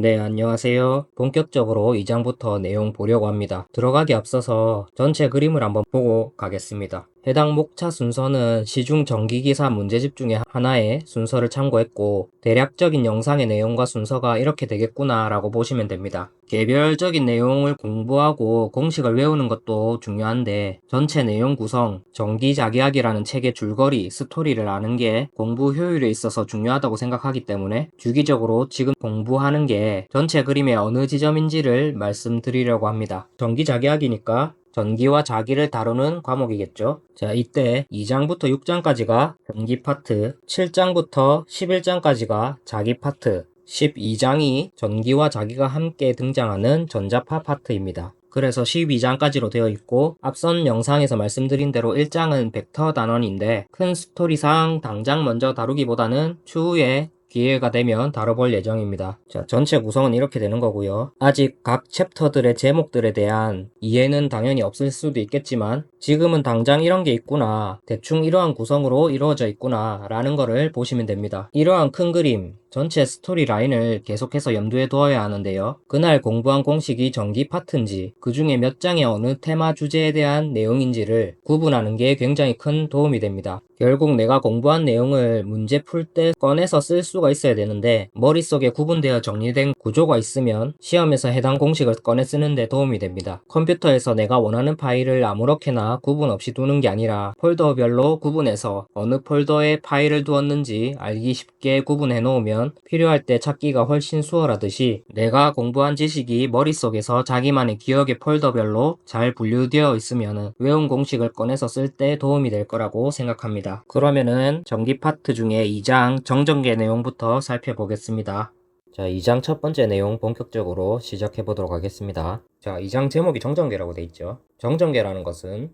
네, 안녕하세요. 본격적으로 2장부터 내용 보려고 합니다. 들어가기 앞서서 전체 그림을 한번 보고 가겠습니다. 해당 목차 순서는 시중 전기기사 문제집 중에 하나의 순서를 참고했고 대략적인 영상의 내용과 순서가 이렇게 되겠구나 라고 보시면 됩니다. 개별적인 내용을 공부하고 공식을 외우는 것도 중요한데 전체 내용 구성, 전기자기학이라는 책의 줄거리, 스토리를 아는 게 공부 효율에 있어서 중요하다고 생각하기 때문에 주기적으로 지금 공부하는 게 전체 그림의 어느 지점인지를 말씀드리려고 합니다. 전기자기학이니까 전기와 자기를 다루는 과목이겠죠. 자, 이때 2장부터 6장까지가 전기 파트, 7장부터 11장까지가 자기 파트, 12장이 전기와 자기가 함께 등장하는 전자파 파트입니다. 그래서 12장까지로 되어 있고 앞선 영상에서 말씀드린 대로 1장은 벡터 단원인데 큰 스토리상 당장 먼저 다루기보다는 추후에 기회가 되면 다뤄볼 예정입니다. 자, 전체 구성은 이렇게 되는 거고요. 아직 각 챕터들의 제목들에 대한 이해는 당연히 없을 수도 있겠지만 지금은 당장 이런 게 있구나. 대충 이러한 구성으로 이루어져 있구나. 라는 거를 보시면 됩니다. 이러한 큰 그림, 전체 스토리 라인을 계속해서 염두에 두어야 하는데요. 그날 공부한 공식이 전기 파트인지, 그 중에 몇 장의 어느 테마 주제에 대한 내용인지를 구분하는 게 굉장히 큰 도움이 됩니다. 결국 내가 공부한 내용을 문제 풀 때 꺼내서 쓸 수가 있어야 되는데 머릿속에 구분되어 정리된 구조가 있으면 시험에서 해당 공식을 꺼내 쓰는데 도움이 됩니다. 컴퓨터에서 내가 원하는 파일을 아무렇게나 구분 없이 두는 게 아니라 폴더별로 구분해서 어느 폴더에 파일을 두었는지 알기 쉽게 구분해 놓으면 필요할 때 찾기가 훨씬 수월하듯이 내가 공부한 지식이 머릿속에서 자기만의 기억의 폴더별로 잘 분류되어 있으면 외운 공식을 꺼내서 쓸 때 도움이 될 거라고 생각합니다. 그러면은 전기 파트 중에 2장 정전계 내용부터 살펴보겠습니다. 자, 2장 첫 번째 내용 본격적으로 시작해 보도록 하겠습니다. 자, 2장 제목이 정전계라고 돼 있죠. 정전계라는 것은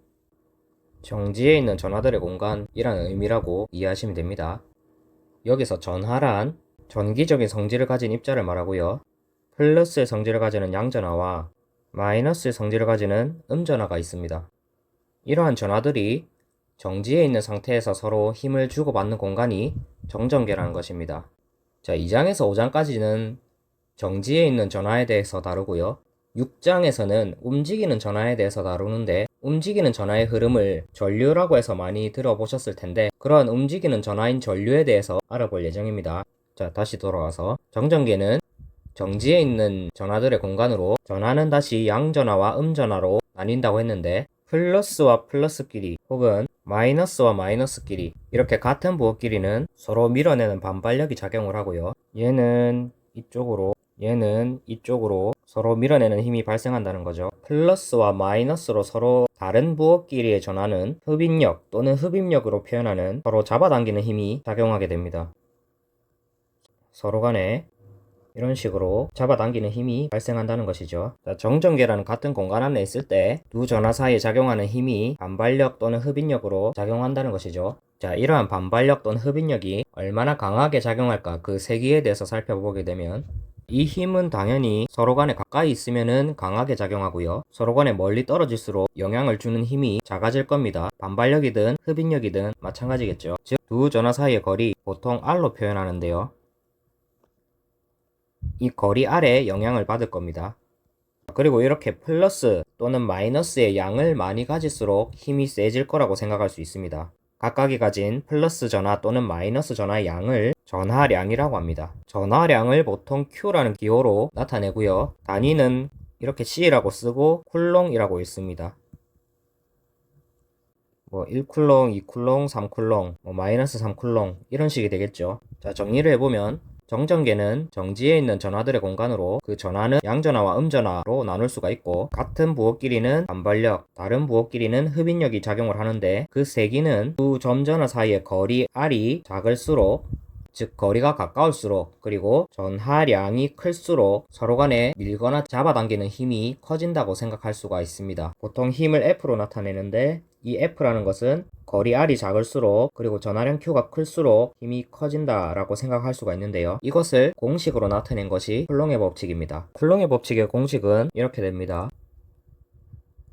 정지에 있는 전하들의 공간이라는 의미라고 이해하시면 됩니다. 여기서 전하란 전기적인 성질을 가진 입자를 말하고요. 플러스의 성질을 가지는 양전하와 마이너스의 성질을 가지는 음전하가 있습니다. 이러한 전하들이 정지에 있는 상태에서 서로 힘을 주고받는 공간이 정전계라는 것입니다. 자, 2장에서 5장까지는 정지에 있는 전하에 대해서 다루고요. 6장에서는 움직이는 전하에 대해서 다루는데 움직이는 전하의 흐름을 전류라고 해서 많이 들어보셨을 텐데 그러한 움직이는 전하인 전류에 대해서 알아볼 예정입니다. 자, 다시 돌아와서 정전계는 정지에 있는 전하들의 공간으로 전하는 다시 양전하와 음전하로 나뉜다고 했는데 플러스와 플러스끼리 혹은 마이너스와 마이너스끼리 이렇게 같은 부호끼리는 서로 밀어내는 반발력이 작용을 하고요. 얘는 이쪽으로 얘는 이쪽으로 서로 밀어내는 힘이 발생한다는 거죠. 플러스와 마이너스로 서로 다른 부호끼리의 전하는 흡인력 또는 흡입력으로 표현하는 서로 잡아당기는 힘이 작용하게 됩니다. 서로 간에 이런 식으로 잡아당기는 힘이 발생한다는 것이죠. 자, 정전계라는 같은 공간 안에 있을 때 두 전하 사이에 작용하는 힘이 반발력 또는 흡인력으로 작용한다는 것이죠. 자, 이러한 반발력 또는 흡인력이 얼마나 강하게 작용할까 그 세기에 대해서 살펴보게 되면 이 힘은 당연히 서로 간에 가까이 있으면은 강하게 작용하고요. 서로 간에 멀리 떨어질수록 영향을 주는 힘이 작아질 겁니다. 반발력이든 흡인력이든 마찬가지겠죠. 즉, 두 전하 사이의 거리 보통 R로 표현하는데요. 이 거리 아래 영향을 받을 겁니다. 그리고 이렇게 플러스 또는 마이너스의 양을 많이 가질수록 힘이 세질 거라고 생각할 수 있습니다. 각각이 가진 플러스 전하 또는 마이너스 전하의 양을 전하량이라고 합니다. 전하량을 보통 Q라는 기호로 나타내고요. 단위는 이렇게 C라고 쓰고 쿨롱이라고 읽습니다. 뭐 1쿨롱, 2쿨롱, 3쿨롱, 뭐 마이너스 3쿨롱 이런 식이 되겠죠. 자 정리를 해보면 정전계는 정지에 있는 전하들의 공간으로 그 전하는 양전하와 음전하로 나눌 수가 있고 같은 부호끼리는 반발력, 다른 부호끼리는 흡인력이 작용을 하는데 그 세기는 두 점전하 사이의 거리 R이 작을수록 즉 거리가 가까울수록 그리고 전하량이 클수록 서로 간에 밀거나 잡아당기는 힘이 커진다고 생각할 수가 있습니다. 보통 힘을 F로 나타내는데 이 F라는 것은 거리 R이 작을수록 그리고 전하량 Q가 클수록 힘이 커진다라고 생각할 수가 있는데요. 이것을 공식으로 나타낸 것이 쿨롱의 법칙입니다. 쿨롱의 법칙의 공식은 이렇게 됩니다.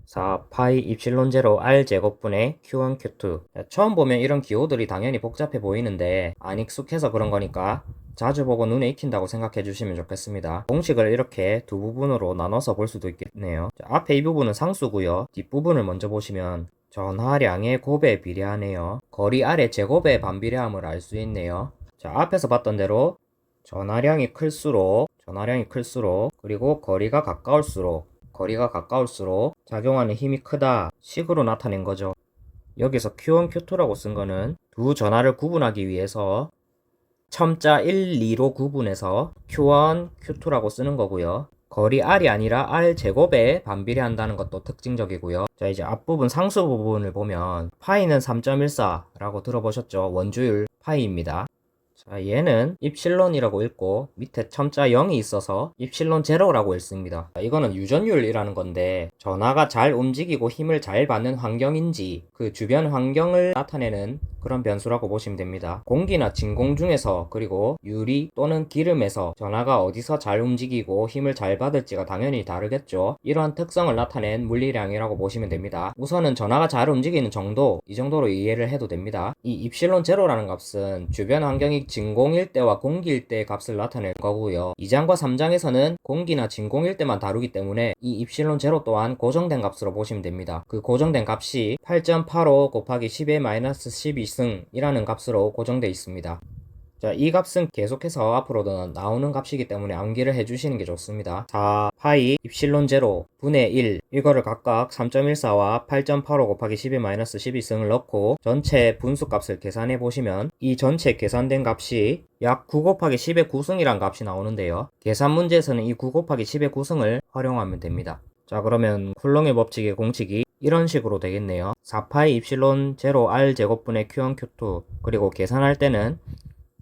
4 파이 입실론 제로 R 제곱분의 Q1 Q2 처음 보면 이런 기호들이 당연히 복잡해 보이는데 안 익숙해서 그런 거니까 자주 보고 눈에 익힌다고 생각해 주시면 좋겠습니다. 공식을 이렇게 두 부분으로 나눠서 볼 수도 있겠네요. 자, 앞에 이 부분은 상수고요. 뒷부분을 먼저 보시면 전하량의 곱에 비례하네요. 거리 아래 제곱의 반비례함을 알 수 있네요. 자, 앞에서 봤던 대로 전하량이 클수록 전하량이 클수록 그리고 거리가 가까울수록 거리가 가까울수록 작용하는 힘이 크다 식으로 나타낸 거죠. 여기서 Q1, Q2라고 쓴 거는 두 전하를 구분하기 위해서 첨자 1, 2로 구분해서 Q1, Q2라고 쓰는 거고요. 거리 R이 아니라 R 제곱에 반비례한다는 것도 특징적이고요. 자, 이제 앞부분 상수 부분을 보면 파이는 3.14라고 들어보셨죠? 원주율 파이입니다. 자, 얘는 입실론이라고 읽고 밑에 첨자 0이 있어서 입실론 제로라고 읽습니다. 자, 이거는 유전율이라는 건데 전하가 잘 움직이고 힘을 잘 받는 환경인지 그 주변 환경을 나타내는 그런 변수라고 보시면 됩니다. 공기나 진공 중에서 그리고 유리 또는 기름에서 전하가 어디서 잘 움직이고 힘을 잘 받을지가 당연히 다르겠죠. 이러한 특성을 나타낸 물리량이라고 보시면 됩니다. 우선은 전하가 잘 움직이는 정도 이 정도로 이해를 해도 됩니다. 이 입실론 제로라는 값은 주변 환경이 진공일 때와 공기일 때의 값을 나타낼 거고요. 2장과 3장에서는 공기나 진공일 때만 다루기 때문에 이 입실론 제로 또한 고정된 값으로 보시면 됩니다. 그 고정된 값이 8.85 곱하기 10의 마이너스 12승이라는 값으로 고정되어 있습니다. 자, 이 값은 계속해서 앞으로도 나오는 값이기 때문에 암기를 해주시는 게 좋습니다. 4, 파이, 입실론 제로, 분의 1 이거를 각각 3.14와 8.85 곱하기 10의 마이너스 12승을 넣고 전체 분수 값을 계산해 보시면 이 전체 계산된 값이 약 9 곱하기 10의 9승이란 값이 나오는데요. 계산 문제에서는 이 9 곱하기 10의 9승을 활용하면 됩니다. 자 그러면 쿨롱의 법칙의 공식이 이런 식으로 되겠네요. 4파이 입실론 제로 r 제곱분의 q1 q2 그리고 계산할 때는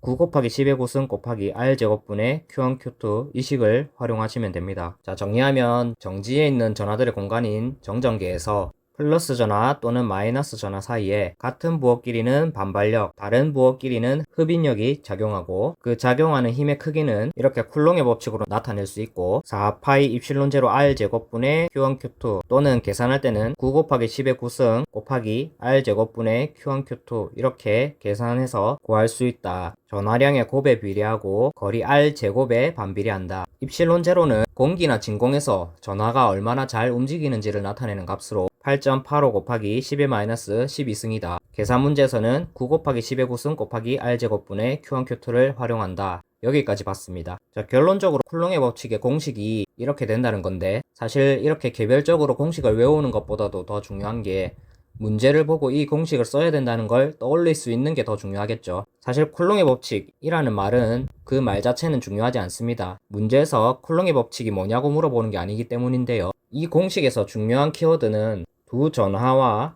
9 곱하기 10의 9승 곱하기 r 제곱분의 q1 q2 이 식을 활용하시면 됩니다. 자 정리하면 정지에 있는 전하들의 공간인 정전계에서 플러스 전하 또는 마이너스 전하 사이에 같은 부호끼리는 반발력, 다른 부호끼리는 흡인력이 작용하고 그 작용하는 힘의 크기는 이렇게 쿨롱의 법칙으로 나타낼 수 있고 4파이 입실론 제로 r 제곱분의 q1 q2 또는 계산할 때는 9 곱하기 10의 9승 곱하기 r 제곱분의 q1 q2 이렇게 계산해서 구할 수 있다. 전하량의 곱에 비례하고 거리 r 제곱에 반비례한다. 입실론 제로는 공기나 진공에서 전하가 얼마나 잘 움직이는지를 나타내는 값으로 8.85 곱하기 10의 마이너스 12승이다. 계산 문제에서는 9 곱하기 10의 9승 곱하기 r제곱분의 q1 q2를 활용한다. 여기까지 봤습니다. 자, 결론적으로 쿨롱의 법칙의 공식이 이렇게 된다는 건데 사실 이렇게 개별적으로 공식을 외우는 것보다도 더 중요한 게 문제를 보고 이 공식을 써야 된다는 걸 떠올릴 수 있는 게 더 중요하겠죠. 사실 쿨롱의 법칙이라는 말은 그 말 자체는 중요하지 않습니다. 문제에서 쿨롱의 법칙이 뭐냐고 물어보는 게 아니기 때문인데요. 이 공식에서 중요한 키워드는 두 전하와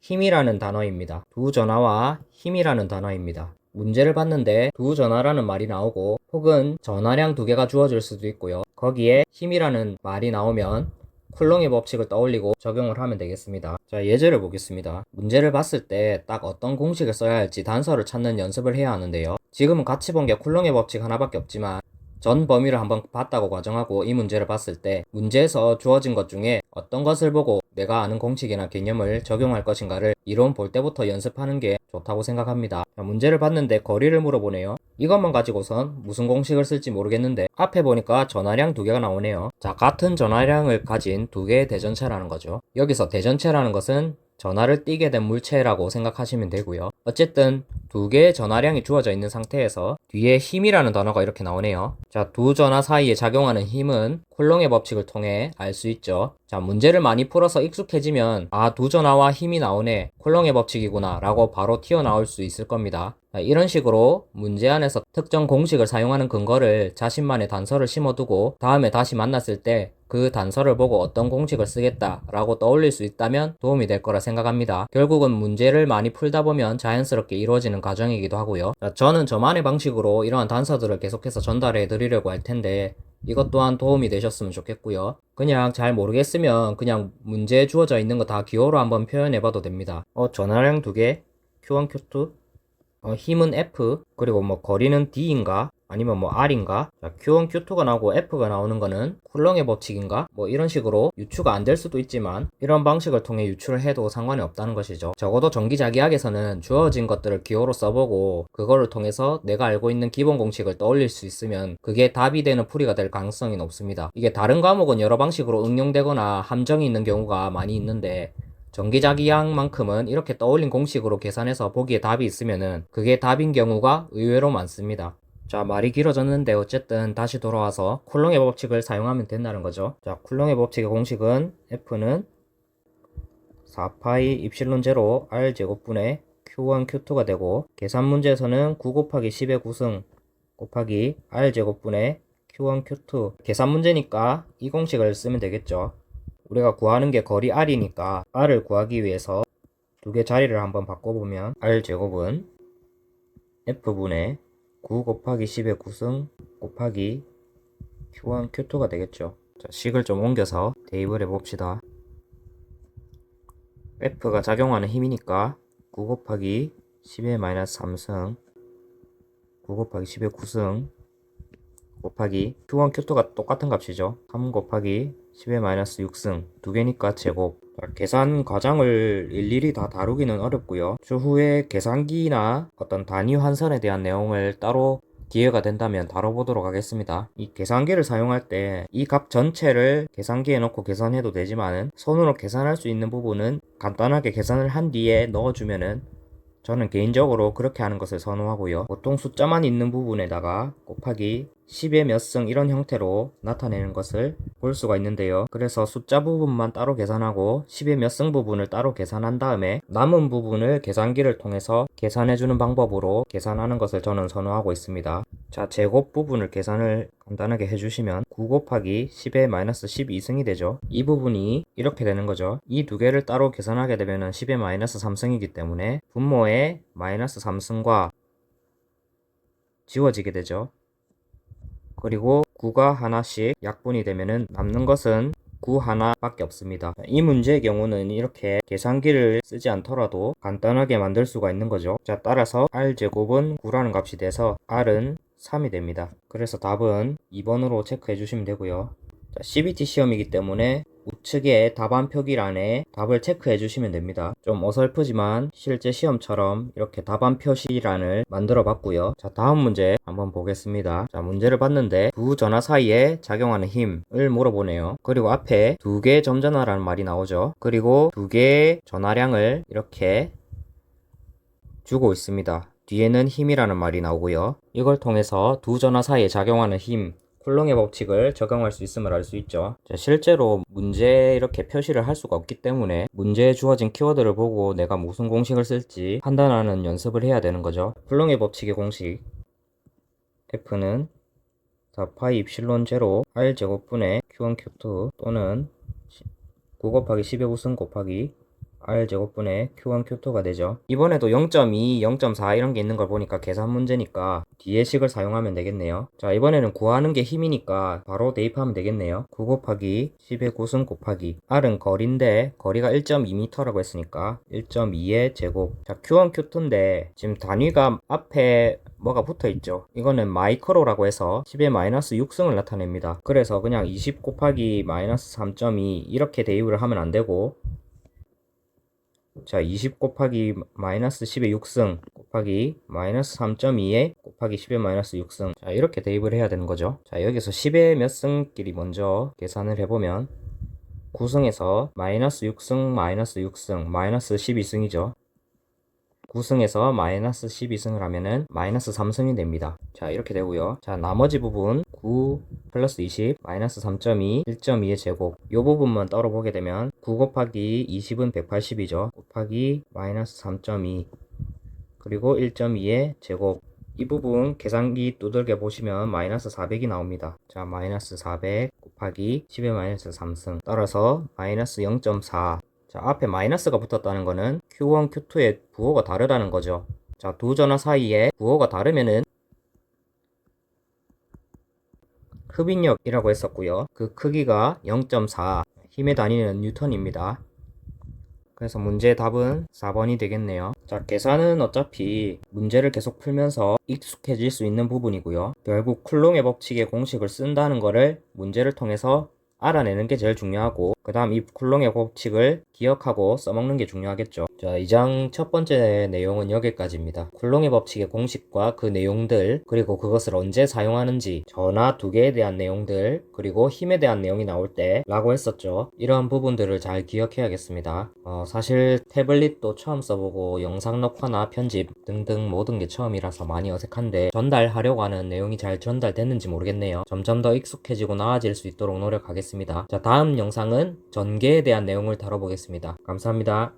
힘이라는 단어입니다. 두 전하와 힘이라는 단어입니다. 문제를 봤는데 두 전하라는 말이 나오고 혹은 전하량 두 개가 주어질 수도 있고요. 거기에 힘이라는 말이 나오면 쿨롱의 법칙을 떠올리고 적용을 하면 되겠습니다. 자, 예제를 보겠습니다. 문제를 봤을 때 딱 어떤 공식을 써야 할지 단서를 찾는 연습을 해야 하는데요. 지금은 같이 본 게 쿨롱의 법칙 하나밖에 없지만 전 범위를 한번 봤다고 가정하고 이 문제를 봤을 때 문제에서 주어진 것 중에 어떤 것을 보고 내가 아는 공식이나 개념을 적용할 것인가를 이론 볼 때부터 연습하는 게 좋다고 생각합니다. 자, 문제를 봤는데 거리를 물어보네요. 이것만 가지고선 무슨 공식을 쓸지 모르겠는데 앞에 보니까 전하량 두 개가 나오네요. 자, 같은 전하량을 가진 두 개의 대전체라는 거죠. 여기서 대전체라는 것은 전하를 띠게 된 물체라고 생각하시면 되고요. 어쨌든 두 개의 전하량이 주어져 있는 상태에서 뒤에 힘이라는 단어가 이렇게 나오네요. 자, 두 전하 사이에 작용하는 힘은 콜롱의 법칙을 통해 알 수 있죠. 자, 문제를 많이 풀어서 익숙해지면 아, 두 전하와 힘이 나오네. 콜롱의 법칙이구나 라고 바로 튀어나올 수 있을 겁니다. 자, 이런 식으로 문제 안에서 특정 공식을 사용하는 근거를 자신만의 단서를 심어두고 다음에 다시 만났을 때 그 단서를 보고 어떤 공식을 쓰겠다라고 떠올릴 수 있다면 도움이 될 거라 생각합니다. 결국은 문제를 많이 풀다 보면 자연스럽게 이루어지는 과정이기도 하고요. 자, 저는 저만의 방식으로 이러한 단서들을 계속해서 전달해 드리려고 할 텐데 이것 또한 도움이 되셨으면 좋겠고요. 그냥 잘 모르겠으면 그냥 문제에 주어져 있는 거 다 기호로 한번 표현해 봐도 됩니다. 어, 전화량 두 개, Q1, Q2, 어, 힘은 F, 그리고 뭐 거리는 D인가? 아니면 뭐 R인가? 자, Q1, Q2가 나오고 F가 나오는 거는 쿨렁의 법칙인가? 뭐 이런 식으로 유추가 안 될 수도 있지만 이런 방식을 통해 유추를 해도 상관이 없다는 것이죠. 적어도 전기자기학에서는 주어진 것들을 기호로 써보고 그거를 통해서 내가 알고 있는 기본 공식을 떠올릴 수 있으면 그게 답이 되는 풀이가 될 가능성이 높습니다. 이게 다른 과목은 여러 방식으로 응용되거나 함정이 있는 경우가 많이 있는데 전기자기학만큼은 이렇게 떠올린 공식으로 계산해서 보기에 답이 있으면은 그게 답인 경우가 의외로 많습니다. 자, 말이 길어졌는데 어쨌든 다시 돌아와서 쿨롱의 법칙을 사용하면 된다는 거죠. 자, 쿨롱의 법칙의 공식은 F는 4파이 입실론 제로 R 제곱분의 Q1, Q2가 되고 계산 문제에서는 9 곱하기 10의 9승 곱하기 R 제곱분의 Q1, Q2 계산 문제니까 이 공식을 쓰면 되겠죠. 우리가 구하는 게 거리 R이니까 R을 구하기 위해서 두 개 자리를 한번 바꿔보면 R 제곱은 F분의 9 곱하기 10의 9승 곱하기 Q1, Q2가 되겠죠. 자, 식을 좀 옮겨서 대입을 해봅시다. F가 작용하는 힘이니까 9 곱하기 10의 마이너스 3승 9 곱하기 10의 9승 곱하기 Q1, Q2가 똑같은 값이죠. 3 곱하기 10의 마이너스 6승 두 개니까 제곱 자, 계산 과정을 일일이 다 다루기는 어렵고요. 추후에 계산기나 어떤 단위 환산에 대한 내용을 따로 기회가 된다면 다뤄보도록 하겠습니다. 이 계산기를 사용할 때 이 값 전체를 계산기에 넣고 계산해도 되지만은 손으로 계산할 수 있는 부분은 간단하게 계산을 한 뒤에 넣어주면은 저는 개인적으로 그렇게 하는 것을 선호하고요. 보통 숫자만 있는 부분에다가 곱하기 10의 몇 승 이런 형태로 나타내는 것을 볼 수가 있는데요. 그래서 숫자 부분만 따로 계산하고 10의 몇 승 부분을 따로 계산한 다음에 남은 부분을 계산기를 통해서 계산해주는 방법으로 계산하는 것을 저는 선호하고 있습니다. 자, 제곱 부분을 계산을 간단하게 해주시면 9 곱하기 10의 마이너스 12승이 되죠. 이 부분이 이렇게 되는 거죠. 이 두 개를 따로 계산하게 되면 10의 마이너스 3승이기 때문에 분모의 마이너스 3승과 지워지게 되죠. 그리고 9가 하나씩 약분이 되면은 남는 것은 9 하나밖에 없습니다. 이 문제의 경우는 이렇게 계산기를 쓰지 않더라도 간단하게 만들 수가 있는 거죠. 자, 따라서 r제곱은 9라는 값이 돼서 r은 3이 됩니다. 그래서 답은 2번으로 체크해 주시면 되고요. 자, CBT 시험이기 때문에 우측에 답안 표기란에 답을 체크해 주시면 됩니다. 좀 어설프지만 실제 시험처럼 이렇게 답안 표시란을 만들어 봤고요. 자, 다음 문제 한번 보겠습니다. 자, 문제를 봤는데 두 전화 사이에 작용하는 힘을 물어보네요. 그리고 앞에 두개 점전화라는 말이 나오죠. 그리고 두 개의 전화량을 이렇게 주고 있습니다. 뒤에는 힘이라는 말이 나오고요. 이걸 통해서 두 전화 사이에 작용하는 힘, 쿨롱의 법칙을 적용할 수 있음을 알 수 있죠. 자, 실제로 문제에 이렇게 표시를 할 수가 없기 때문에 문제에 주어진 키워드를 보고 내가 무슨 공식을 쓸지 판단하는 연습을 해야 되는 거죠. 쿨롱의 법칙의 공식 F는 4파이 입실론 제로 R 제곱분의 Q1 Q2 또는 9 곱하기 10의 우승 곱하기 R 제곱분의 Q1 Q2가 되죠. 이번에도 0.2, 0.4 이런 게 있는 걸 보니까 계산 문제니까 뒤에 식을 사용하면 되겠네요. 자, 이번에는 구하는 게 힘이니까 바로 대입하면 되겠네요. 9 곱하기 10의 9승 곱하기 R은 거리인데 거리가 1.2m라고 했으니까 1.2의 제곱. 자, Q1 Q2인데 지금 단위가 앞에 뭐가 붙어 있죠. 이거는 마이크로라고 해서 10의 마이너스 6승을 나타냅니다. 그래서 그냥 20 곱하기 마이너스 3.2 이렇게 대입을 하면 안 되고 자, 20 곱하기 마이너스 10의 6승 곱하기 마이너스 3.2에 곱하기 10의 마이너스 6승. 자, 이렇게 대입을 해야 되는 거죠. 자, 여기서 10의 몇 승끼리 먼저 계산을 해보면 9승에서 마이너스 6승 마이너스 6승 마이너스 12승이죠. 9승에서 마이너스 12승을 하면은 마이너스 3승이 됩니다. 자, 이렇게 되고요. 자, 나머지 부분 9 플러스 20 마이너스 3.2 1.2의 제곱 이 부분만 따로 보게 되면 9 곱하기 20은 180이죠. 곱하기 마이너스 3.2 그리고 1.2의 제곱 이 부분 계산기 두들겨 보시면 마이너스 400이 나옵니다. 자, 마이너스 400 곱하기 10의 마이너스 3승 따라서 마이너스 0.4 자, 앞에 마이너스가 붙었다는 거는 Q1, Q2의 부호가 다르다는 거죠. 자, 두 전화 사이에 부호가 다르면은 흡인력이라고 했었고요. 그 크기가 0.4, 힘의 단위는 뉴턴입니다. 그래서 문제의 답은 4번이 되겠네요. 자, 계산은 어차피 문제를 계속 풀면서 익숙해질 수 있는 부분이고요. 결국 쿨롱의 법칙의 공식을 쓴다는 거를 문제를 통해서 알아내는 게 제일 중요하고 그 다음 이 쿨롱의 법칙을 기억하고 써먹는 게 중요하겠죠. 자, 이 장 첫 번째 내용은 여기까지입니다. 쿨롱의 법칙의 공식과 그 내용들 그리고 그것을 언제 사용하는지 전화 두 개에 대한 내용들 그리고 힘에 대한 내용이 나올 때 라고 했었죠. 이러한 부분들을 잘 기억해야겠습니다. 어, 사실 태블릿도 처음 써보고 영상 녹화나 편집 등등 모든 게 처음이라서 많이 어색한데 전달하려고 하는 내용이 잘 전달됐는지 모르겠네요. 점점 더 익숙해지고 나아질 수 있도록 노력하겠습니다. 자, 다음 영상은 전개에 대한 내용을 다뤄보 겠습니다. 감사합니다.